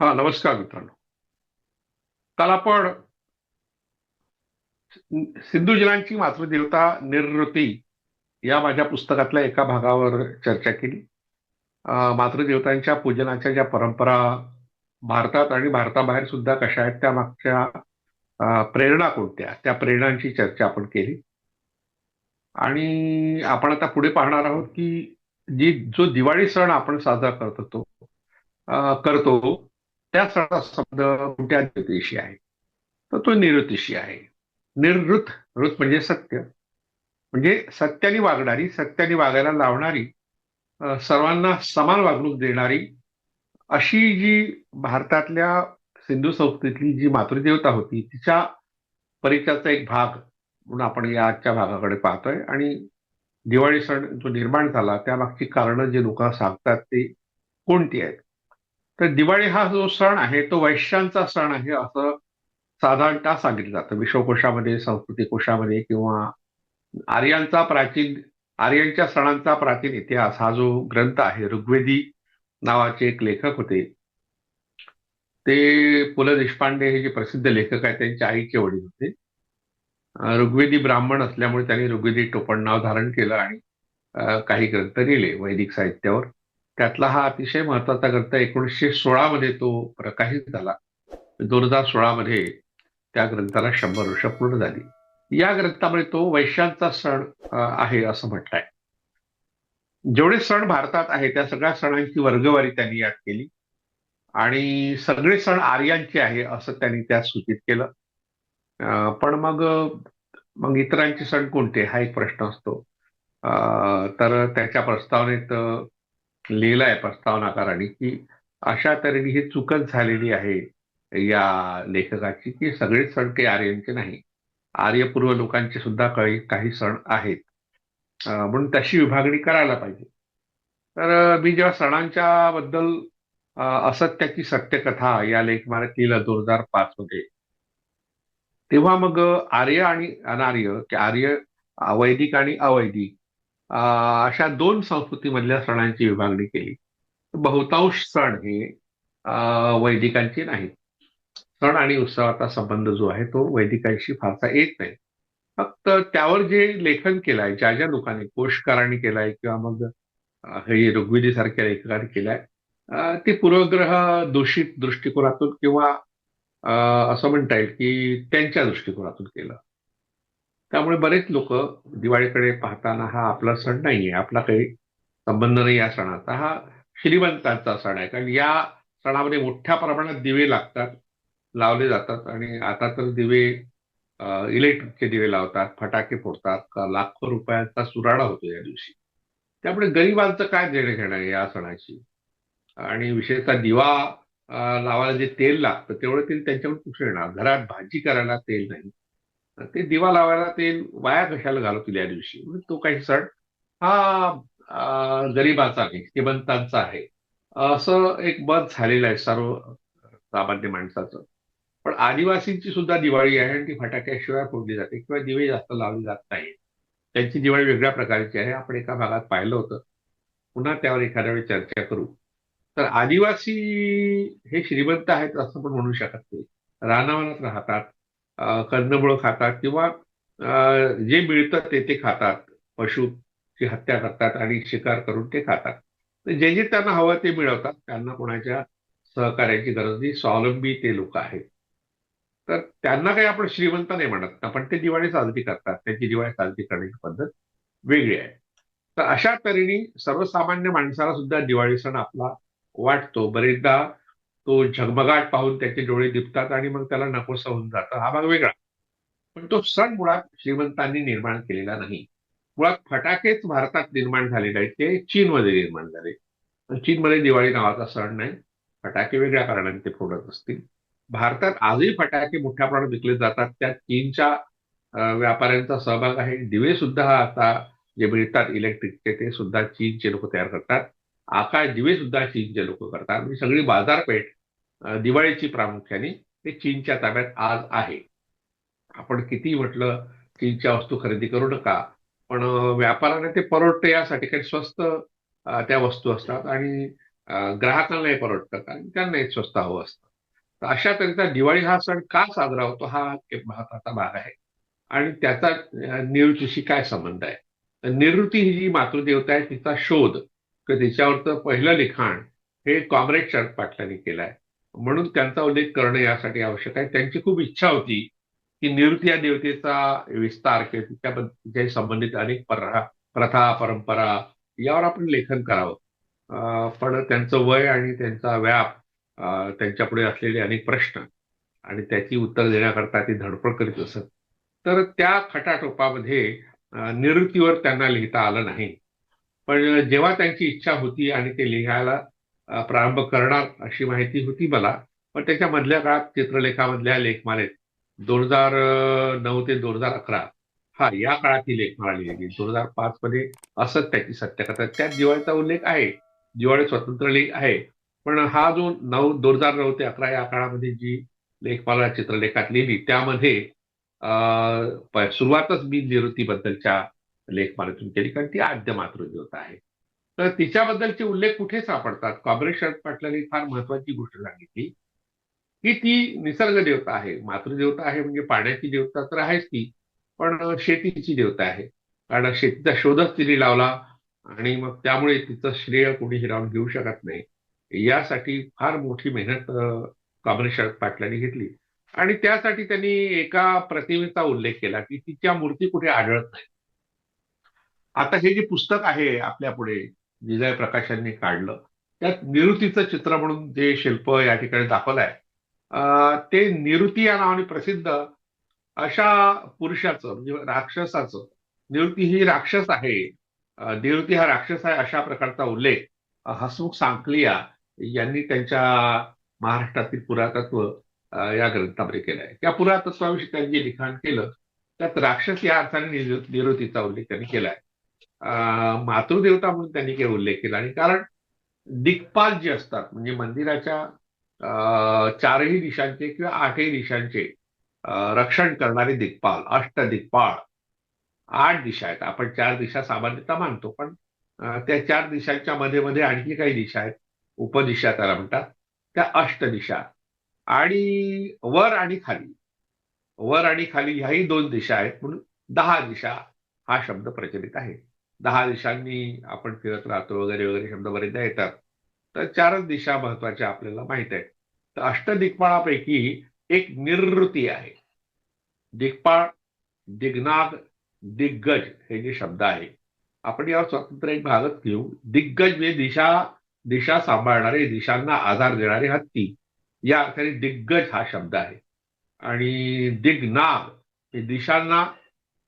हा नमस्कार मित्रांनो. काल आपण सिंधुजलांची मातृदेवता निर्वृती या माझ्या पुस्तकातल्या एका भागावर चर्चा केली. मातृदेवतांच्या पूजनाच्या ज्या परंपरा भारतात आणि भारताबाहेर सुद्धा कशा आहेत त्या मागच्या प्रेरणा कोणत्या? त्या प्रेरणांची चर्चा आपण केली. आणि आपण आता पुढे पाहणार आहोत की जी जो दिवाळी सण आपण साजरा करतो होतो करतो त्याचा शब्द कोणत्या ज्योतिषी आहे? तर तो निरुतिशी आहे. निर्वृत ऋत म्हणजे सत्य. म्हणजे सत्याने वागणारी सत्याने वागायला लावणारी सर्वांना समान वागणूक देणारी अशी जी भारतातल्या सिंधू संस्कृतीतली जी मातृदेवता होती तिच्या परिचयाचा एक भाग म्हणून आपण या आजच्या भागाकडे पाहतोय. आणि दिवाळी सण जो निर्माण झाला त्यामागची कारणं जे लोक सांगतात ते कोणती आहेत? तर दिवाळी हा जो सण आहे तो वैश्यांचा सण आहे असं साधारणतः सांगितलं जातं. विश्वकोशामध्ये संस्कृती कोशामध्ये किंवा आर्यांचा प्राचीन आर्यांच्या सणांचा प्राचीन इतिहास हा जो ग्रंथ आहे ऋग्वेदी नावाचे एक लेखक होते. ते पु ल देशपांडे हे जे प्रसिद्ध लेखक आहेत त्यांच्या आईचे वडील होते. ऋग्वेदी ब्राह्मण असल्यामुळे त्यांनी ऋग्वेदी टोपण नाव धारण केलं आणि काही ग्रंथ लिहिले वैदिक साहित्यावर. त्यातला हा अतिशय महत्त्वाचा ग्रंथ एकोणीसशे सोळामध्ये तो प्रकाशित झाला. दोन हजार सोळामध्ये त्या ग्रंथाला शंभर वर्ष पूर्ण झाली. या ग्रंथामध्ये तो वैश्यांचा सण आहे असं म्हटलंय. जेवढे सण भारतात आहे त्या सगळ्या सणांची वर्गवारी त्यांनी यात केली. आणि सगळे सण आर्यांचे आहे असं त्यांनी त्यात सूचित केलं. पण मग मग इतरांचे सण कोणते? हा एक प्रश्न असतो. तर त्याच्या प्रस्तावनेत लिहिलाय प्रस्तावनाकारांनी की अशा तऱ्हेने ही चुकत झालेली आहे या लेखकाची की सगळेच सण काही आर्यांचे नाही. आर्यपूर्व लोकांचे सुद्धा काही काही सण आहेत. म्हणून तशी विभागणी करायला पाहिजे. तर मी जेव्हा सणांच्या बद्दल असत्याची सत्यकथा या लेखमाला लिहिलं दोन हजार पाच मध्ये तेव्हा मग आर्य आणि अनार्य की आर्य वैदिक आणि अवैदिक अशा दोन संस्कृतीमधल्या सणांची विभागणी केली. बहुतांश सण हे वैदिकांचे नाहीत. सण आणि उत्सवाचा संबंध जो आहे तो वैदिकांशी फारसा येत नाही. फक्त त्यावर जे लेखन केलंय ज्या ज्या लोकांनी कोशकारांनी केलाय किंवा मग हे ऋग्वेदी सारख्या लेखकांनी केलाय ते पूर्वग्रह दूषित दृष्टिकोनातून किंवा असं म्हणता येईल की त्यांच्या दृष्टिकोनातून केलं. त्यामुळे बरेच लोक दिवाळीकडे पाहताना हा आपला सण नाहीये. आपला काही संबंध नाही या सणाचा. हा श्रीमंतांचा सण आहे. कारण या सणामध्ये मोठ्या प्रमाणात दिवे लागतात लावले जातात आणि आता तर दिवे इलेक्ट्रिकचे दिवे लावतात फटाके फोडतात लाखो रुपयांचा सुराडा होतो या दिवशी. त्यामुळे गरिबांचं काय देणं घेणं या सणाची आणि विशेषतः दिवा लावायला जे तेल लागतं तेवढं तेल त्यांच्यावर कुठे येणार? घरात भाजी करायला तेल नाही. ते दिवा लावायला ते वाया कशाला घालवतील या दिवशी? म्हणजे तो काही सण हा गरीबाचा आहे श्रीमंतांचा आहे. असं एक मत झालेलं आहे सर्व सामान्य माणसाचं. पण आदिवासींची सुद्धा दिवाळी आहे आणि ती फटाक्याशिवाय फोडली जाते किंवा दिवे जास्त लावली जात नाही त्यांची दिवाळी वेगळ्या प्रकारची आहे. आपण एका भागात पाहिलं होतं. पुन्हा त्यावर एखाद्या वेळी चर्चा करू. तर आदिवासी हे श्रीमंत आहेत असं पण म्हणू शकत नाही. रानावनात राहतात. कंदमुळं खातात किंवा जे मिळतं ते ते खातात. पशुची हत्या करतात आणि शिकार करून ते खातात. जे जे त्यांना हवं ते मिळवतात. त्यांना कोणाच्या सहकार्याची गरज नाही. स्वावलंबी ते लोक आहेत. तर त्यांना काही आपण श्रीमंत नाही म्हणत. पण ते दिवाळी साजरी करतात. त्यांची दिवाळी साजरी करण्याची पद्धत वेगळी आहे. तर अशा तऱ्हेने सर्वसामान्य माणसाला सुद्धा दिवाळी सण आपला वाटतो. बरेचदा तो झगमगाट पाहून त्याचे डोळे दिपतात आणि मग त्याला नकोसं होऊन जातं. हा भाग वेगळा. पण तो सण मुळात श्रीमंतांनी निर्माण केलेला नाही. मुळात फटाकेच भारतात निर्माण झालेले आहेत. ते चीनमध्ये निर्माण झाले. चीनमध्ये दिवाळी नावाचा सण नाही. फटाके वेगळ्या कारणाने ते फोडत असतील. भारतात आजही फटाके मोठ्या प्रमाणात विकले जातात. त्यात चीनच्या व्यापाऱ्यांचा सहभाग आहे. दिवे सुद्धा आता जे मिळतात इलेक्ट्रिकचे ते सुद्धा चीनचे लोक तयार करतात. आकाश दिवे सुद्धा चीनचे लोक करतात. म्हणजे सगळी बाजारपेठ दिवाळीची प्रामुख्याने ते चीनच्या ताब्यात आज आहे. आपण किती म्हटलं चीनच्या वस्तू खरेदी करू नका पण व्यापाराने ते परवडतं यासाठी काही स्वस्त त्या वस्तू असतात आणि ग्राहकांनाही परवडतं कारण त्यांनाही स्वस्त हवं असतं. तर अशा तऱ्हेचा दिवाळी हा सण का साजरा होतो हा एक महत्त्वाचा भाग आहे. आणि त्याचा निवृत्तीशी काय संबंध आहे? तर निवृत्ती ही जी मातृदेवता आहे तिचा शोध किंवा तिच्यावरचं पहिलं लिखाण हे कॉम्रेड शरद पाटलांनी केलं आहे. म्हणून त्यांचा उल्लेख करणं यासाठी आवश्यक आहे. त्यांची खूप इच्छा होती की निवृत्ती या देवतेचा विस्तार किंवा तिच्याबद्दल तिच्याशी संबंधित अनेक प्रथा परंपरा यावर आपण लेखन करावं. पण त्यांचं वय आणि त्यांचा व्याप त्यांच्यापुढे असलेले अनेक प्रश्न आणि त्याची उत्तर देण्याकरता ती धडपड करीत असत. तर त्या खटाटोपामध्ये निवृत्तीवर त्यांना लिहिता आलं नाही. पण जेव्हा त्यांची इच्छा होती आणि ते लिहायला प्रारंभ करणार अशी माहिती होती मला. पण त्याच्या मधल्या काळात चित्रलेखामधल्या लेखमालेत दोन हजार नऊ ते दोन हजार अकरा हा या काळात लेखमाला लिहिली दोन हजार पाच मध्ये असत त्याची सत्यकथा. त्यात दिवाळीचा उल्लेख आहे. दिवाळी स्वतंत्र लेख आहे. पण हा जो नऊ दोन हजार नऊ ते अकरा या काळामध्ये जी लेखमाला चित्रलेखात लिहिली त्यामध्ये सुरुवातच मी निवृत्तीबद्दलच्या लेखमालेतून केली. कारण ती आद्य मातृदेवता आहे. तर तिच्याबद्दलचे उल्लेख कुठे सापडतात? काँग्रेस शरद पाटलांनी फार महत्वाची गोष्ट सांगितली. की ती निसर्ग देवता आहे. मातृदेवता आहे म्हणजे पाण्याची देवता तर आहेच ती पण शेतीची देवता आहे. कारण शेतीचा शोधच तिने लावला आणि मग त्यामुळे तिचं श्रेय कोणी हिरावून घेऊ शकत नाही. यासाठी फार मोठी मेहनत काँग्रेस शरद पाटलांनी घेतली. आणि त्यासाठी त्यांनी एका प्रतिमेचा उल्लेख केला की तिच्या मूर्ती कुठे आढळत नाही आता हे जे पुस्तक आहे आपल्या पुढे विजय प्रकाशांनी काढलं. त्यात निरुतीचं चित्र म्हणून जे शिल्प या ठिकाणी दाखवलं आहे ते निरुती या नावाने प्रसिद्ध अशा पुरुषाचं म्हणजे राक्षसाचं. निवृत्ती ही राक्षस आहे. अं, निवृत्ती हा राक्षस आहे अशा प्रकारचा उल्लेख. हसमुख सांकलिया यांनी त्यांच्या महाराष्ट्रातील पुरातत्व या ग्रंथामध्ये केलाय आहे. त्या पुरातत्वाविषयी त्यांनी जे लिखाण केलं. त्यात राक्षस या अर्थाने निवृ- निवृत्तीचा उल्लेख त्यांनी केला आहे. मातृदेवता म्हणून त्यांनी काही उल्लेख केला. आणि कारण दिक्पाल जे असतात म्हणजे मंदिराच्या चारही दिशांचे किंवा आठही दिशांचे रक्षण करणारे दीखपाल अष्टदिक्पाळ आठ दिशा आहेत. आपण चार दिशा सामान्यतः मानतो पण त्या चार दिशांच्या मध्ये मध्ये आणखी काही दिशा आहेत. उपदिशा त्याला म्हणतात. त्या अष्ट दिशा. आणि वर आणि खाली. वर आणि खाली ह्याही दोन दिशा आहेत म्हणून दहा दिशा हा शब्द प्रचलित आहे. दहा दिशांनी आपण फिरत राहतो वगैरे वगैरे शब्द बरेचदा येतात. तर चारच दिशा महत्त्वाच्या आपल्याला माहीत आहेत. तर अष्टदिक्पाळापैकी एक निवृत्ती आहे. दिग्पाळ दिग्नाग दिग्गज हे जे शब्द आहे आपण यावर स्वतंत्र एक भागच घेऊ. दिग्गज म्हणजे दिशा दिशा सांभाळणारे दिशांना आधार देणारे हत्ती. या अर्थाने दिग्गज हा शब्द आहे. आणि दिग्नाग हे दिशांना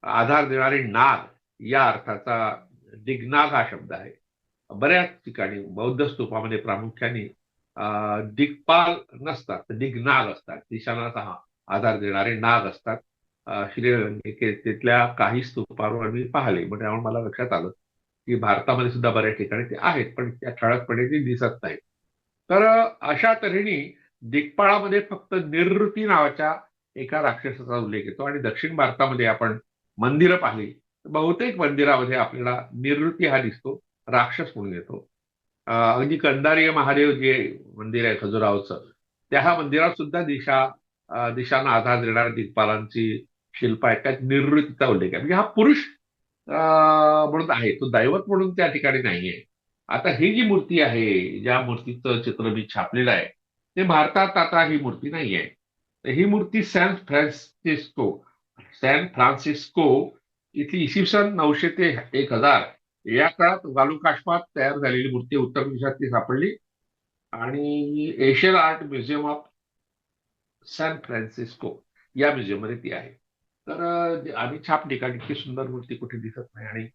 आधार देणारे नाग. या अर्थाचा दिग्नाग हा शब्द आहे. बऱ्याच ठिकाणी बौद्ध स्तूपामध्ये प्रामुख्याने दिग्पाल नसतात दिग्नाग असतात. दिशानाचा हा आधार देणारे नाग असतात. अं, श्रीलंके तिथल्या काही स्तूपांवर मी पाहिले मग त्यामुळे मला लक्षात आलं की भारतामध्ये सुद्धा बऱ्याच ठिकाणी ते आहेत पण त्या ठळकपणे ते दिसत नाहीत. तर अशा तऱ्हेने दिग्पाळामध्ये फक्त निवृत्ती नावाच्या एका राक्षसाचा उल्लेख येतो आणि दक्षिण भारतामध्ये आपण मंदिरं पाहिली. बहुतेक मंदिरामध्ये आपल्याला निवृत्ती हा दिसतो राक्षस म्हणून येतो. अगदी कंदारीय महादेव जे मंदिर आहे खजुरावचं त्या मंदिरात सुद्धा दिशा दिशांना आधार देणाऱ्या दिग्पालांची शिल्प आहे त्यात निवृत्तीचा उल्लेख आहे. म्हणजे हा पुरुष म्हणून आहे तो दैवत म्हणून त्या ठिकाणी नाहीये. आता ही जी मूर्ती आहे ज्या मूर्तीचं चित्र मी छापलेलं आहे ते भारतात आता ही मूर्ती नाही आहे ही मूर्ती सॅन फ्रान्सिस्को सॅन फ्रान्सिस्को इथे इसवी सन नऊशे ते एक हजार या काळात वालुकाश्मात तयार झालेली मूर्ती उत्तर प्रदेशातली सापडली. आणि Asian art museum of San Francisco या म्युझियममध्ये ती आहे. तर आम्ही छाप ठिकाणी इतकी सुंदर मूर्ती कुठे दिसत नाही आणि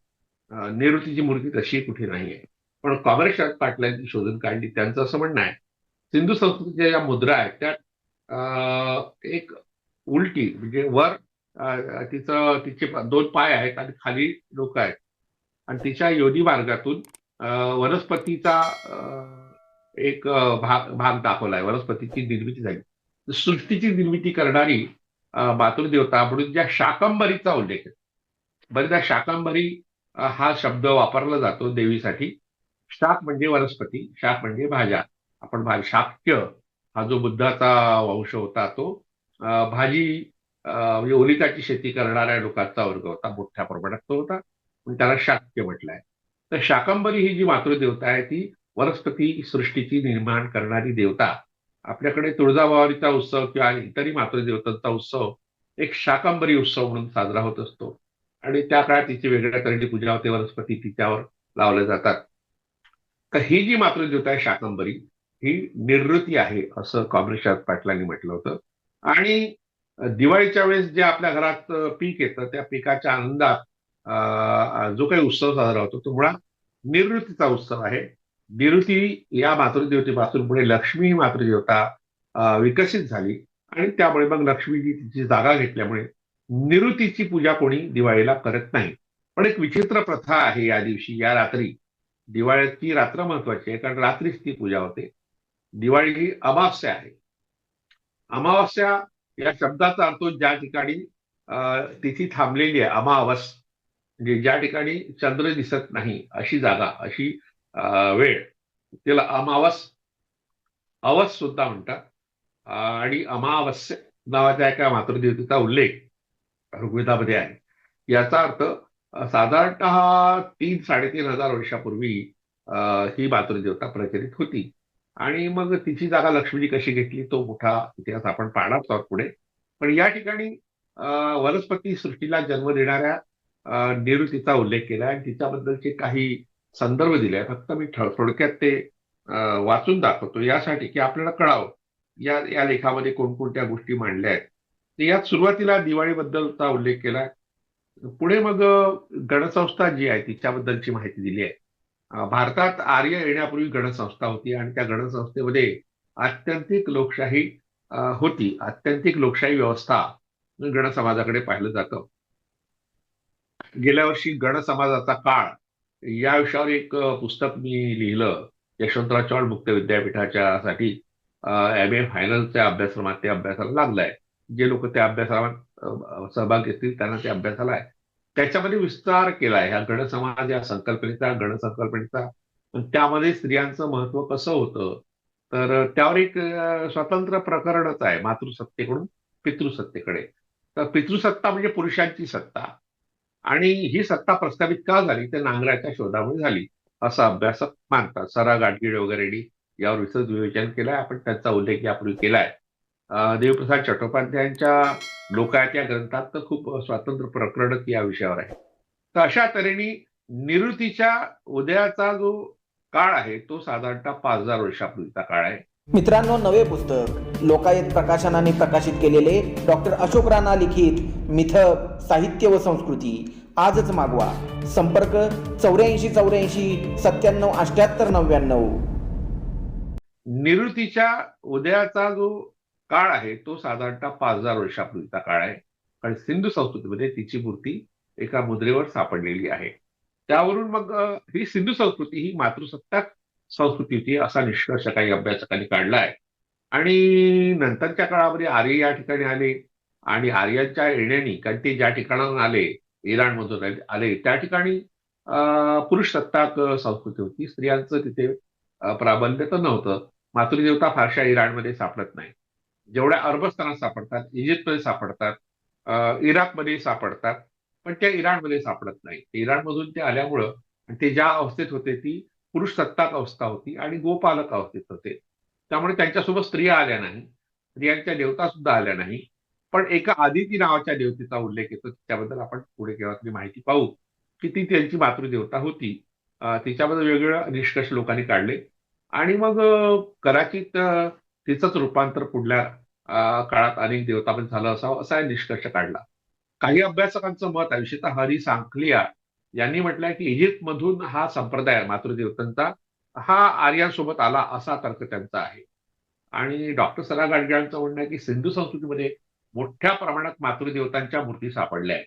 निवृत्तीची मूर्ती तशी कुठे नाही आहे. पण काँग्रेस शरद पाटलांची शोधून काढली त्यांचं असं म्हणणं आहे सिंधू संस्कृतीच्या ज्या मुद्रा आहेत त्या एक उलटी म्हणजे वर तिचं तिचे दोन पाय आहेत आणि खाली डोकं आहेत. आणि तिच्या योनी मार्गातून वनस्पतीचा एक भाग भाग भाग दाखवलाय. वनस्पतीची निर्मिती झाली. सृष्टीची निर्मिती करणारी मातृ देवता म्हणून ज्या शाकंभरीचा उल्लेख आहे. बरेचदा शाकंभरी हा शब्द वापरला जातो देवीसाठी. शाक म्हणजे वनस्पती शाक म्हणजे भाज्या. आपण भा- शाक्य हा जो बुद्धाचा वंश होता तो भाजी म्हणजे ओलिताची शेती करणाऱ्या लोकांचा वर्ग होता मोठ्या प्रमाणात तो होता. पण त्याला शाक्य म्हटलंय. तर शाकंबरी ही जी मातृदेवता आहे ती वनस्पती सृष्टीची निर्माण करणारी देवता. आपल्याकडे तुळजाभवानीचा उत्सव किंवा इतरही मातृदेवतांचा उत्सव एक शाकंबरी उत्सव म्हणून साजरा होत असतो. आणि त्या काळात तिची वेगळ्या तऱ्हेची पूजा होते वनस्पती तिच्यावर लावल्या जातात. तर ही जी मातृदेवता आहे शाकंबरी ही निवृत्ती आहे असं कॉम्रेशात पाटलांनी म्हटलं होतं. आणि दिवाळीच्या वेळेस जे आपल्या घरात पीक येतं त्या पिकाच्या आनंदात जो काही उत्सव साजरा होतो तो मुळात निवृत्तीचा उत्सव आहे. निवृत्ती या मातृदेवतेपासून पुढे लक्ष्मी ही मातृदेवता विकसित झाली आणि त्यामुळे मग लक्ष्मीजी तिची जागा घेतल्यामुळे निवृत्तीची पूजा कोणी दिवाळीला करत नाही. पण एक विचित्र प्रथा आहे या दिवशी या रात्री. दिवाळीची रात्र महत्वाची आहे कारण रात्रीच ती पूजा होते. दिवाळी ही अमावस्या आहे. अमावस्या या शब्दाचा अर्थ ज्या ठिकाणी तिथी थांबलेली आहे अमावस म्हणजे ज्या ठिकाणी चंद्र दिसत नाही अशी जागा अशी वेळ तिला अमावस अवस सुद्धा म्हणतात. आणि अमावस्य नावाच्या एका मातृदेवतेचा उल्लेख ऋग्वेदामध्ये आहे. याचा अर्थ साधारणत साधारणतः तीन साडेतीन हजार वर्षापूर्वी ही मातृदेवता प्रचलित होती. आणि मग तिची जागा लक्ष्मीजी कशी घेतली? तो मोठा इतिहास आपण पाहणार आहोत पुढे. पण या ठिकाणी वनस्पती सृष्टीला जन्म देणाऱ्या निवृत्तीचा उल्लेख केला आणि तिच्याबद्दलचे काही संदर्भ दिले फक्त मी ठ- थोडक्यात ते वाचून दाखवतो. यासाठी की आपल्याला कळावं या या लेखामध्ये कोणकोणत्या गोष्टी मांडल्या आहेत. तर यात सुरुवातीला दिवाळीबद्दलचा उल्लेख केला पुढे मग गणसंस्था जी आहे तिच्याबद्दलची माहिती दिली आहे. भारतात आर्य येण्यापूर्वी गणसंस्था होती आणि त्या गणसंस्थेमध्ये आत्यंतिक लोकशाही होती. आत्यंतिक लोकशाही व्यवस्था गणसमाजाकडे पाहिलं जातं. गेल्या वर्षी गणसमाजाचा काळ या विषयावर एक पुस्तक मी लिहिलं यशवंतराव चौड मुक्त विद्यापीठाच्या साठी एम ए फायनलच्या अभ्यासक्रमात ते अभ्यासाला लागलाय. जे लोक त्या अभ्यासक्रमात सहभाग घेतील त्यांना ते अभ्यासाला आहे. त्याच्यामध्ये विस्तार केलाय. ह्या गणसमाज या संकल्पनेचा गणसंकल्पनेचा. त्यामध्ये स्त्रियांचं महत्त्व कसं होतं? तर त्यावर एक स्वतंत्र प्रकरणच आहे मातृसत्तेकडून पितृसत्तेकडे. तर पितृसत्ता म्हणजे पुरुषांची सत्ता. आणि ही सत्ता प्रस्थापित का झाली? तर नांगराच्या शोधामुळे झाली असा अभ्यासक मानतात. सरा गाडगीळ वगैरेनी यावर विशद विवेचन केलंय. आपण त्यांचा उल्लेख यापूर्वी केलाय. देवप्रसाद चट्टोपाध्यायांच्या लोकायत या ग्रंथात तर खूप स्वातंत्र्य प्रकरणच या विषयावर आहे. तर अशा तऱ्हेने निवृत्तीच्या उदयाचा जो काळ आहे तो साधारणतः पाच हजार वर्षापूर्वीचा काळ आहे. मित्रांनो नवे पुस्तक लोकायत प्रकाशनाने प्रकाशित केलेले डॉक्टर अशोक राणा लिखित मिथक साहित्य व संस्कृती आजच मागवा. संपर्क चौऱ्याऐंशी चौऱ्याऐंशी सत्त्याण्णव अठ्याहत्तर नव्याण्णव. निवृत्तीच्या उदयाचा जो काळ आहे तो साधारणतः पाच हजार वर्षापूर्वीचा काळ आहे. कारण सिंधू संस्कृतीमध्ये तिची मूर्ती एका मुद्रेवर सापडलेली आहे. त्यावरून मग ही सिंधू संस्कृती ही मातृसत्ताक संस्कृती होती असा निष्कर्ष काही अभ्यासकांनी काढला आहे. आणि नंतरच्या काळामध्ये आर्य या ठिकाणी आले आणि आर्यांच्या येण्याने कारण ते ज्या ठिकाणाहून आले इराणमधून आले- आले त्या ठिकाणी पुरुष सत्ताक संस्कृती होती. स्त्रियांचं तिथे प्राबल्य तर नव्हतं. मातृदेवता फारशा इराणमध्ये सापडत नाही. जेवढ्या अरबस्थानात सापडतात इजिप्तमध्ये सापडतात इराकमध्ये सापडतात पण त्या इराणमध्ये सापडत नाही. इराणमधून ते आल्यामुळं आणि ते ज्या अवस्थेत होते ती पुरुष सत्ताक अवस्था होती आणि गोपालक अवस्थेत होते. त्यामुळे त्यांच्यासोबत स्त्रिया आल्या नाही स्त्रियांच्या देवता सुद्धा आल्या नाही. पण एका आदिती नावाच्या देवतेचा उल्लेख येतो. त्याबद्दल आपण पुढे केव्हा तरी माहिती पाहू की ती त्यांची मातृदेवता होती. तिच्याबद्दल वेगवेगळे निष्कर्ष लोकांनी काढले. आणि मग कदाचित तिचंच रूपांतर पुढल्या काळात अनेक देवतापन झालं असावं असा निष्कर्ष काढला. काही अभ्यासकांचं मत आहे विशेषतः हरी सांखलिया यांनी म्हटलंय की इजिप्त मधून हा संप्रदाय मातृदेवतांचा हा आर्यांसोबत आला असा तर्क त्यांचा आहे. आणि डॉक्टर सरा गाडग्यांचं म्हणणं आहे की सिंधू संस्कृतीमध्ये मोठ्या प्रमाणात मातृदेवतांच्या मूर्ती सापडल्या आहेत.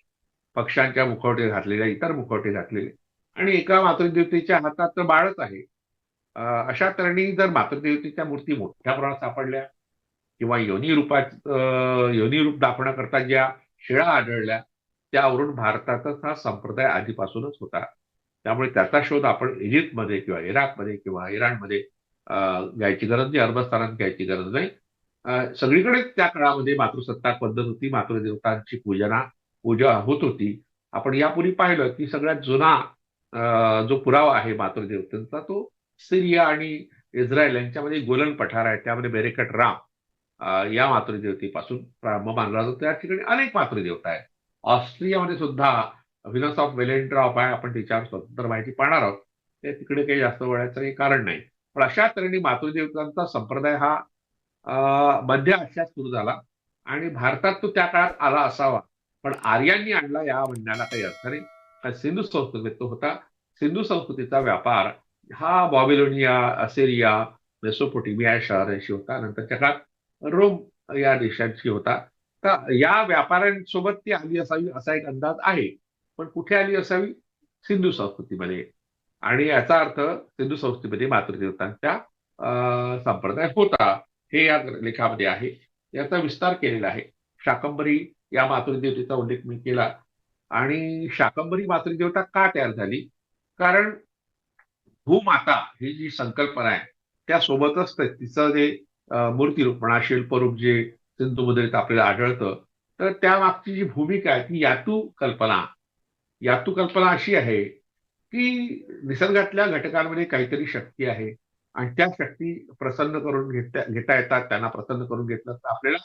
पक्ष्यांच्या मुखवटे घातलेल्या इतर मुखवटे घातलेले. आणि एका मातृदेवतेच्या हातात तर बाळच आहे. अशा तऱ्हेने जर मातृदेवतेच्या मूर्ती मोठ्या प्रमाणात सापडल्या किंवा योनी रूपात योनी रूप दाखवण्याकरता ज्या शिळा आढळल्या त्यावरून भारतातच हा संप्रदाय आधीपासूनच होता. त्यामुळे त्याचा शोध आपण इजिप्तमध्ये किंवा इराकमध्ये किंवा इराणमध्ये घ्यायची गरज नाही अरबस्थानात घ्यायची गरज नाही. सगळीकडे सगळीकडेच त्या काळामध्ये मातृसत्ताक पद्धत होती मातृदेवतांची पूजना पूजा होत होती. आपण यापूर्वी पाहिलं की सगळ्यात जुना जो पुरावा आहे मातृदेवतांचा तो सिरिया आणि इस्रायल यांच्यामध्ये गोलन पठार आहे. त्यामध्ये बेरेकट राम या या मातृदेवतेपासून प्रारंभ मानला जातो. त्या ठिकाणी अनेक मातृदेवता आहेत. ऑस्ट्रियामध्ये सुद्धा व्हिनस ऑफ वेलेंड्रॉप आहे. आपण तिच्यावर स्वतंत्र माहिती पाहणार आहोत. ते तिकडे काही जास्त वळायचं काही कारण नाही. पण अशा तऱ्हेने मातृदेवतांचा संप्रदाय हा मध्य आशियात सुरू झाला. आणि भारतात तो त्या काळात आला असावा. पण आर्यांनी आणला या म्हणण्याला काही अर्थ नाही. कारण सिंधू संस्कृतीत तो होता. सिंधू संस्कृतीचा व्यापार हा बॉबिलोनिया असेरिया मेसोपोटेमिया शहरांशी होता. नंतरच्या काळात रोम या देशाची होता. तर या व्यापाऱ्यांसोबत ती आली असावी असा एक अंदाज आहे. पण कुठे आली असावी? सिंधू संस्कृतीमध्ये. आणि याचा अर्थ सिंधू संस्कृतीमध्ये मातृदेवतांच्या संप्रदाय होता. हे या लेखामध्ये आहे. याचा विस्तार केलेला आहे. शाकंबरी या मातृदेवतेचा उल्लेख मी केला. आणि शाकंबरी मातृदेवता का तयार झाली? कारण भूमाता ही जी संकल्पना आहे त्यासोबतच तिचं जे अं, म्हणा शिल्परूप जे सिंधुमध्ये आपल्याला आढळतं तर त्यामागची जी भूमिका आहे ती यातू कल्पना यातू कल्पना अशी आहे की निसर्गातल्या घटकांमध्ये काहीतरी शक्ती आहे आणि त्या शक्ती प्रसन्न करून घेता घेता येतात त्यांना प्रसन्न करून घेतलं तर आपल्याला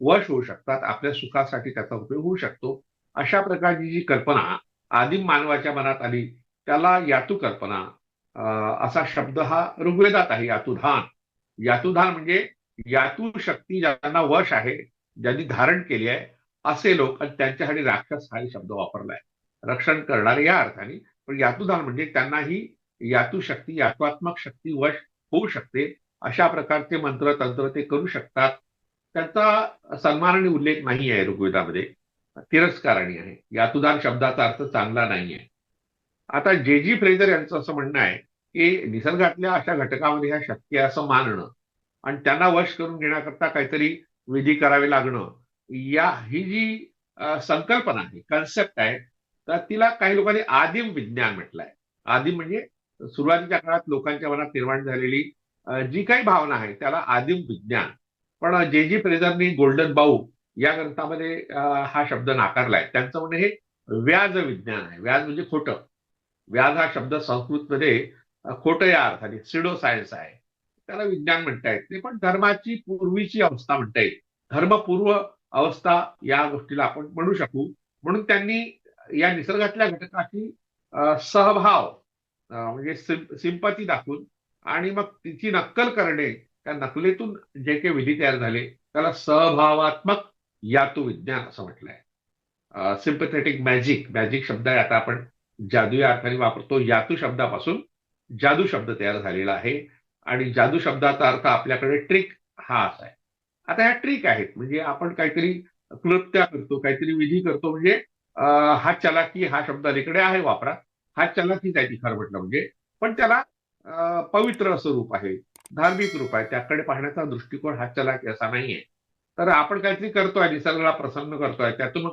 वश होऊ शकतात आपल्या सुखासाठी त्याचा उपयोग होऊ शकतो. अशा प्रकारची जी कल्पना आदिम मानवाच्या मनात आली त्याला यातू कल्पना असा शब्द हा ऋग्वेदात आहे यातुधान यातुधान म्हणजे यातू शक्ती ज्यांना वश आहे ज्यांनी धारण केली आहे असे लोक आणि त्यांच्यासाठी राक्षस हा शब्द वापरला आहे रक्षण करणारे या अर्थाने पण यातुधान म्हणजे त्यांना ही यातू शक्ती यातुआत्मक शक्ती वश होऊ शकते अशा प्रकारचे मंत्र तंत्र ते करू शकतात. त्यांचा सन्मानाने उल्लेख नाही आहे ऋग्वेदामध्ये तिरस्कारणी आहे. यातुदान शब्दाचा अर्थ चांगला नाही आहे. आता जे जी फ्रेझर यांचं असं म्हणणं आहे की निसर्गातल्या अशा घटकामध्ये ह्या शक्य आहे असं मानणं आणि त्यांना वश करून घेण्याकरता काहीतरी विधी करावे लागणं या ही जी संकल्पना आहे कन्सेप्ट आहे तर तिला काही लोकांनी आदिम विज्ञान म्हटलंय. आदिम म्हणजे सुरुवातीच्या काळात लोकांच्या मनात निर्माण झालेली जी काही भावना आहे त्याला आदिम विज्ञान. पण जे जी प्रेझरनी गोल्डन बाऊ या ग्रंथामध्ये हा शब्द नाकारलाय त्यांचं म्हणणं हे व्याज विज्ञान आहे. व्याज म्हणजे खोटं. व्याज हा शब्द संस्कृतमध्ये खोटं या अर्थाने सिडो सायन्स आहे. त्याला विज्ञान म्हणता येत नाही पण धर्माची पूर्वीची अवस्था म्हणता येईल. धर्मपूर्व अवस्था या गोष्टीला आपण म्हणू शकू. म्हणून त्यांनी या निसर्गातल्या घटकाशी सहभाव म्हणजे सिंपती दाखवून आणि मग तिची नक्कल करणे त्या नकलेतून जे काही विधी तयार झाले त्याला सहभावात्मक यातू विज्ञान असं म्हटलंय. सिम्पथेटिक मॅजिक मॅजिक शब्द आहे आता आपण जादूया अर्थाने वापरतो यातू शब्दापासून जादू शब्द तयार झालेला आहे. आणि जादू शब्दाचा अर्थ आपल्याकडे ट्रिक हा असा आहे. आता ह्या ट्रिक आहेत. म्हणजे आपण काहीतरी कृत्य करतो काहीतरी विधी करतो. म्हणजे हा चलाकी हा शब्द अलीकडे आहे वापरा. हा चलाकीच आहे ती खरं म्हटलं म्हणजे. पण त्याला पवित्र असं रूप आहे. धार्मिक रूप आहे. त्याकडे पाहण्याचा दृष्टिकोन हा चलाकी असा नाहीये. तर आपण काहीतरी करतोय निसर्गाला प्रसन्न करतोय. त्यातून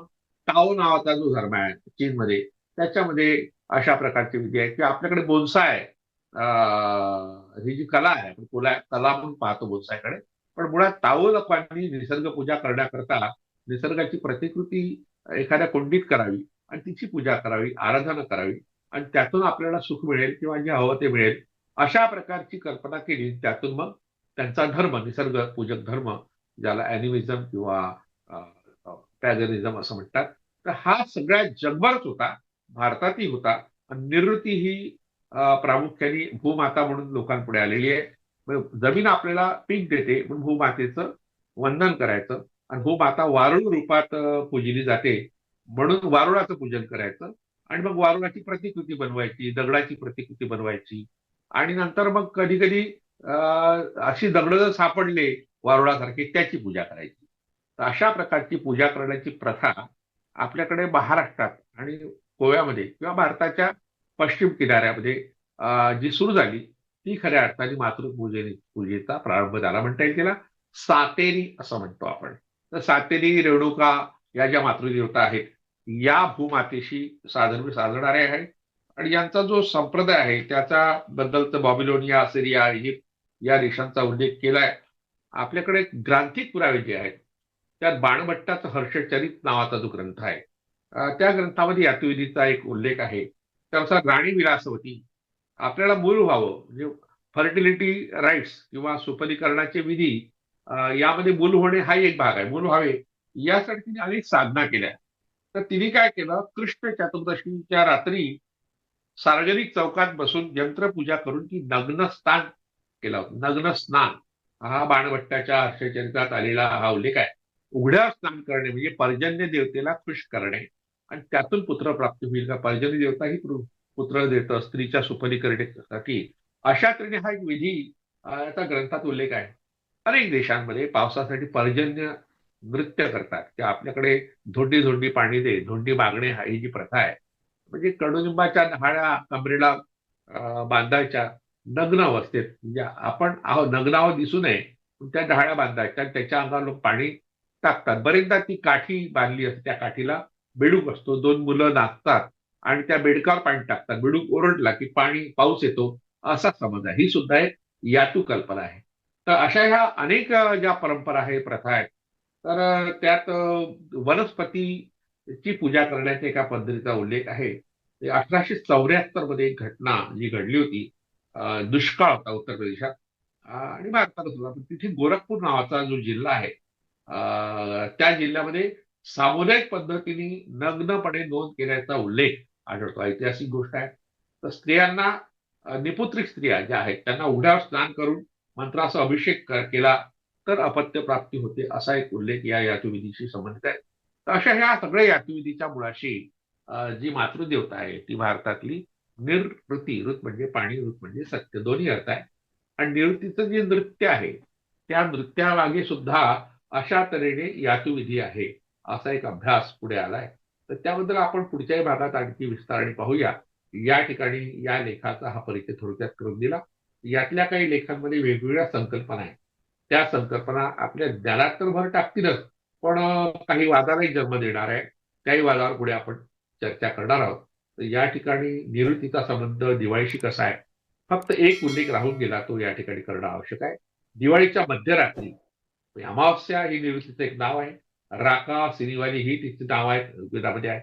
टाओ नावाचा जो धर्म आहे चीनमध्ये त्याच्यामध्ये अशा प्रकारची विधी आहेत. किंवा आपल्याकडे बोन्साय आहे. ही जी कला आहे आपण कला कला म्हणून पाहतो बोन्सायकडे पण मुळात ताओ लोकांनी निसर्ग पूजा करण्याकरता निसर्गाची प्रतिकृती एखाद्या कुंडीत करावी आणि तिची पूजा करावी आराधना करावी आणि त्यातून आपल्याला सुख मिळेल किंवा जे हवं ते मिळेल अशा प्रकारची कल्पना केली त्यातून मग त्यांचा धर्म निसर्ग पूजक धर्म ज्याला अॅनिमिझम किंवा पॅगनिझम असं म्हणतात. तर हा सगळ्या जगभरच होता भारतातही होता आणि निवृत्ती ही प्रामुख्याने भूमाता म्हणून लोकांपुढे आलेली आहे. जमीन आपल्याला पीक देते पण भूमातेचं वंदन करायचं आणि भूमाता वारुळ रूपात पूजली जाते. म्हणून वारुळाचं पूजन करायचं आणि मग वारुळाची प्रतिकृती बनवायची दगडाची प्रतिकृती बनवायची. आणि नंतर मग कधी कधी अशी दगड जर सापडले वारुळासारखी त्याची पूजा करायची. तर अशा प्रकारची पूजा करण्याची प्रथा आपल्याकडे महाराष्ट्रात आणि गोव्यामध्ये किंवा भारताच्या पश्चिम किनाऱ्यामध्ये जी सुरू झाली ती खऱ्या अर्थाने मातृपूजेने पूजेचा प्रारंभ झाला म्हणता येईल तिला सातेरी असं म्हणतो आपण. तर सातेरी रेणुका या ज्या मातृदेवता आहेत या भूमातेशी साधन साधणारे आहेत. आणि यांचा जो संप्रदाय आहे त्याचा बद्दलचं बॉबिलोनिया सिरिया इजिप्त या देशांचा उल्लेख केलाय. आपल्याकडे ग्रांथिक पुरावे जे आहेत त्यात बाणभट्टाचं हर्षचरित नावाचा जो ग्रंथ आहे त्या ग्रंथामध्ये यातुविधीचा एक उल्लेख आहे. त्यानुसार राणी विलासवती आपल्याला मूल व्हावं म्हणजे फर्टिलिटी राईट्स किंवा सुफलीकरणाचे विधी यामध्ये मूल होणे हा एक भाग आहे. मूल व्हावे यासाठी तिने अनेक साधना केल्या. तर तिने काय केलं कृष्ण चतुर्दशीच्या रात्री सार्वजनिक चौकात बसून यंत्रपूजा करून ती नग्न स्नान केलं नग्न स्नान. हा बाणभट्टाच्या हर्षचरित्रात आलेला हा उल्लेख आहे. उघड्या स्नान करणे म्हणजे पर्जन्य देवतेला खुश करणे. आणि त्यातून पुत्र प्राप्त होईल का? पर्जन्य देवता ही पुत्र देतं स्त्रीच्या सुपरीकरणेसाठी. अशा तऱ्हेने हा एक विधी आता ग्रंथात उल्लेख आहे. अनेक देशांमध्ये पावसासाठी पर्जन्य नृत्य करतात. की आपल्याकडे धोंडी धोंडी पाणी दे धोंडी मागणे हा ही जी प्रथा आहे. म्हणजे कडुनिंबाच्या न्हाळ्या कमरेला बांधायच्या नग्न अवस्थेत म्हणजे आपण आहो नग्नावर दिसू नये त्या ढाळ्या बांधायच्या त्याच्या अंगावर लोक पाणी टाकतात. बरेचदा ती काठी बांधली असते त्या काठीला बेडूक असतो दोन मुलं नाचतात आणि त्या बेडकावर पाणी टाकतात. बेडूक ओरडला की पाणी पाऊस येतो असा समज आहे. ही सुद्धा एक यातू कल्पना आहे. तर अशा ह्या अनेक ज्या परंपरा आहे प्रथा आहेत तर त्यात वनस्पतीची पूजा करण्याच्या एका पद्धतीचा उल्लेख आहे. अठराशे चौऱ्याहत्तरमध्ये एक घटना जी घडली होती दुष्काळ होता उत्तर प्रदेशात. आणि भारतात होता. तिथे गोरखपूर नावाचा जो जिल्हा आहे त्या जिल्ह्यामध्ये सामुदायिक पद्धतीने नग्नपणे नोंद केल्याचा उल्लेख आढळतो. ऐतिहासिक गोष्ट आहे. तर स्त्रियांना निपुत्रिक स्त्रिया ज्या आहेत त्यांना उघड्यावर स्नान करून मंत्राचा अभिषेक केला तर अपत्य प्राप्ती होते असा एक उल्लेख या यातुविधीशी संबंधित आहे. तर अशा ह्या सगळ्या यातुविधीच्या मुळाशी जी मातृदेवता आहे ती भारतातली निरृती ऋत म्हणजे पाणी ऋत म्हणजे सत्य दोन्ही अर्थ आहे. आणि निवृत्तीचं जे नृत्य आहे त्या नृत्यामागे सुद्धा अशा तऱ्हेने यातुविधी आहे. असा एक अभ्यास पुढे आलाय. तर त्याबद्दल आपण पुढच्याही भागात आणखी विस्ताराने पाहूया. या ठिकाणी या लेखाचा हा परिचय थोडक्यात करून दिला. यातल्या काही लेखांमध्ये वेगवेगळ्या संकल्पना आहेत. त्या संकल्पना आपल्या ज्ञानात तर भर टाकतीलच पण काही वादालाही जन्म देणार आहे त्याही वादावर पुढे आपण चर्चा करणार आहोत. तर या ठिकाणी निवृत्तीचा संबंध दिवाळीशी कसा आहे? फक्त एक उल्लेख राहून गेला तो या ठिकाणी करणं आवश्यक आहे. दिवाळीच्या मध्यरात्री अमावस्या ही निवृत्तीचं एक नाव आहे. राका सिनिवाली ही तिची नाव आहेत ऋग्वेदामध्ये आहे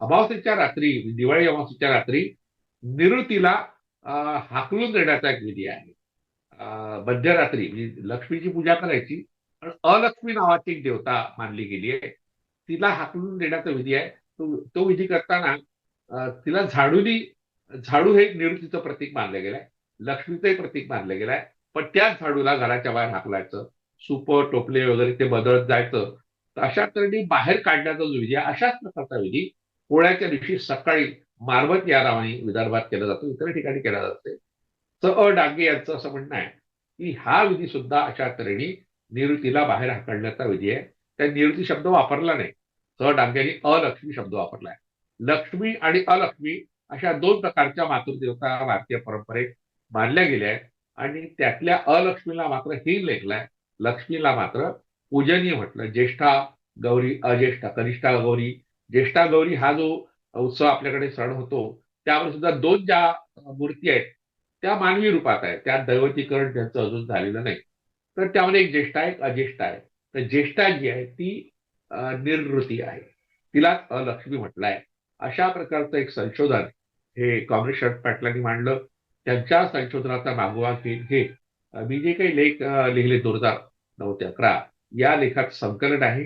अमावस्येच्या रात्री म्हणजे दिवाळी अमावस्येच्या रात्री निवृत्तीला हाकलून देण्याचा एक विधी आहे. मध्यरात्री म्हणजे लक्ष्मीची पूजा करायची आणि अलक्ष्मी नावाची एक देवता मानली गेली आहे. तिला हाकलून देण्याचा विधी आहे. तो तो विधी करताना तिला झाडूनी झाडू हे निवृत्तीचं प्रतीक मानलं गेलंय लक्ष्मीचंही प्रतीक मानलं गेलंय पण त्याच झाडूला घराच्या बाहेर हाकलायचं. सुप टोपले वगैरे ते बदलत जायचं. अशा तऱ्हेने बाहेर काढण्याचा जो विधी आहे अशाच प्रकारचा विधी पोळ्याच्या दिवशी सकाळी मारबत या नावाने विदर्भात केला जातो इतर ठिकाणी केला जाते. तर अ डांगे यांचं असं म्हणणं आहे की हा विधी सुद्धा अशा तऱ्हेने निवृत्तीला बाहेर हाकलण्याचा विधी आहे. त्या निवृत्ती शब्द वापरला नाही. स डांग्यांनी अलक्ष्मी शब्द वापरलाय. लक्ष्मी आणि अलक्ष्मी अशा दोन प्रकारच्या मातृदेवता भारतीय परंपरेत मानल्या गेल्या आहेत. आणि त्यातल्या अलक्ष्मीला मात्र हे लेखलाय. लक्ष्मीला मात्र पूजनीय म्हटलं. ज्येष्ठा गौरी अज्येष्ठा कनिष्ठा गौरी. ज्येष्ठा गौरी हा जो उत्सव आपल्याकडे सण होतो त्यावर सुद्धा दोन ज्या मूर्ती आहेत त्या मानवी रूपात आहेत. त्या दैवतीकरण त्यांचं अजून झालेलं नाही. तर त्यामध्ये एक ज्येष्ठा आहे एक अज्येष्ठा आहे. तर ज्येष्ठा जी आहे ती निर्वृत्ती निर्वृती आहे. तिलाच अलक्ष्मी म्हटलं आहे अशा प्रकारचं एक संशोधन हे काँग्रेस शरद पाटलांनी मांडलं. त्यांच्या संशोधनाचा मागोवा घेत घेत मी जे काही लेख लिहिले दोन हजार नऊ ते अकरा या लेखात संकलन आहे.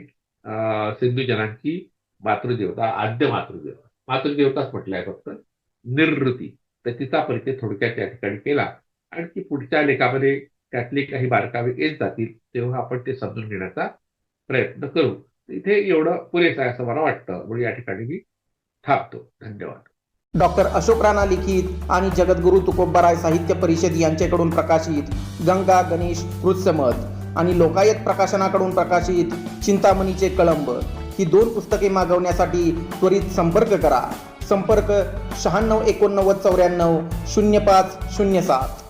सिंधू जनांची मातृदेवता आद्य मातृदेवता. मातृदेवताच म्हटलंय फक्त. निर्वृती तर तिचा परिचय थोडक्यात या ठिकाणी केला. आणि पुढच्या लेखामध्ये त्यातले काही बारकावे येत जातील तेव्हा आपण ते समजून घेण्याचा प्रयत्न करू. इथे एवढं पुरेसं आहे असं मला वाटतं. म्हणून या ठिकाणी मी थांबतो. धन्यवाद. डॉक्टर अशोक राणा लिखित आणि जगद्गुरू तुकोबराय साहित्य परिषद यांच्याकडून प्रकाशित गंगा गणेश कृत्समत आणि लोकायत प्रकाशनाकडून प्रकाशित चिंतामणीचे कळंब ही दोन पुस्तके मागवण्यासाठी त्वरित संपर्क करा. संपर्क शहाण्णव एकोणनव्वद चौऱ्याण्णव शून्य पाच शून्य सात.